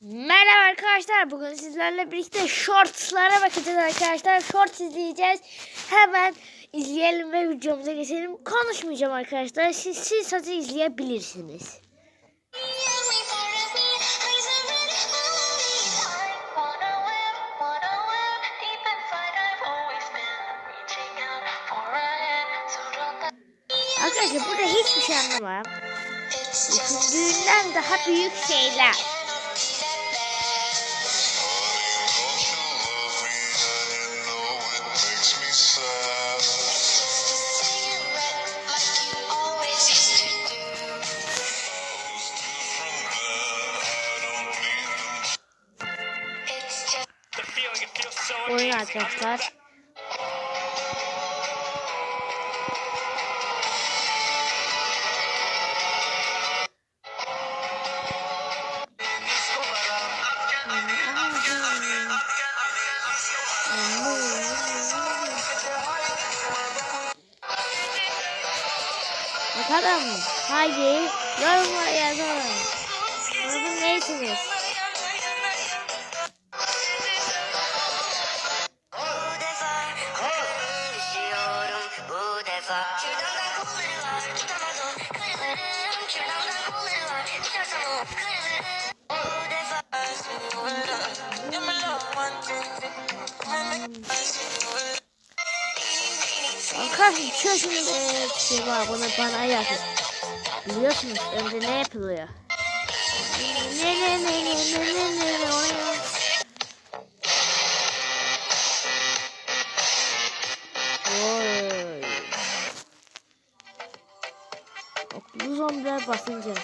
Merhaba arkadaşlar. Bugün sizlerle birlikte shortslara bakacağız arkadaşlar. Shorts izleyeceğiz. Hemen izleyelim ve videomuza geçelim. Konuşmayacağım arkadaşlar. Siz, siz sadece izleyebilirsiniz. Arkadaşlar burada hiçbir şey anlamam. Düşündüğünden daha büyük şeyler. Oyun arkadaşlar. Bakalım. Haydi. Yorumlara yazalım. Defa Kürdandan kolları var tutamaz o kırılırım Kürdandan kolları var tutarsam o kırılırım Bu defa Arkadaşlar çözümün eee, şey var bana bana yazın. Biliyorsunuz önce ne yapılıyor? Ne ne ne ne ne ne ne ne Oklu zombiler basınca. Mm,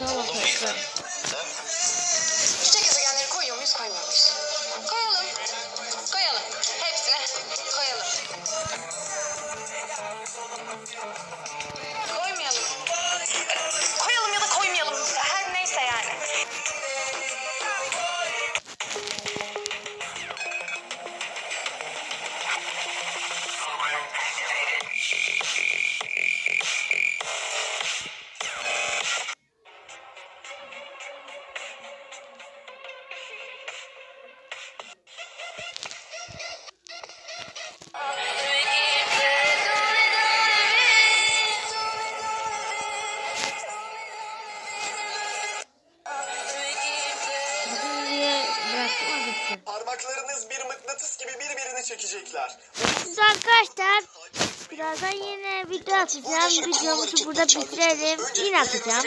bakalım arkadaşlar. Çiçek Parmaklarınız bir mıknatıs gibi birbirini çekecekler. Siz arkadaşlar birazdan yine video atacağım. Videomuzu burada bitirelim. Yine atacağım.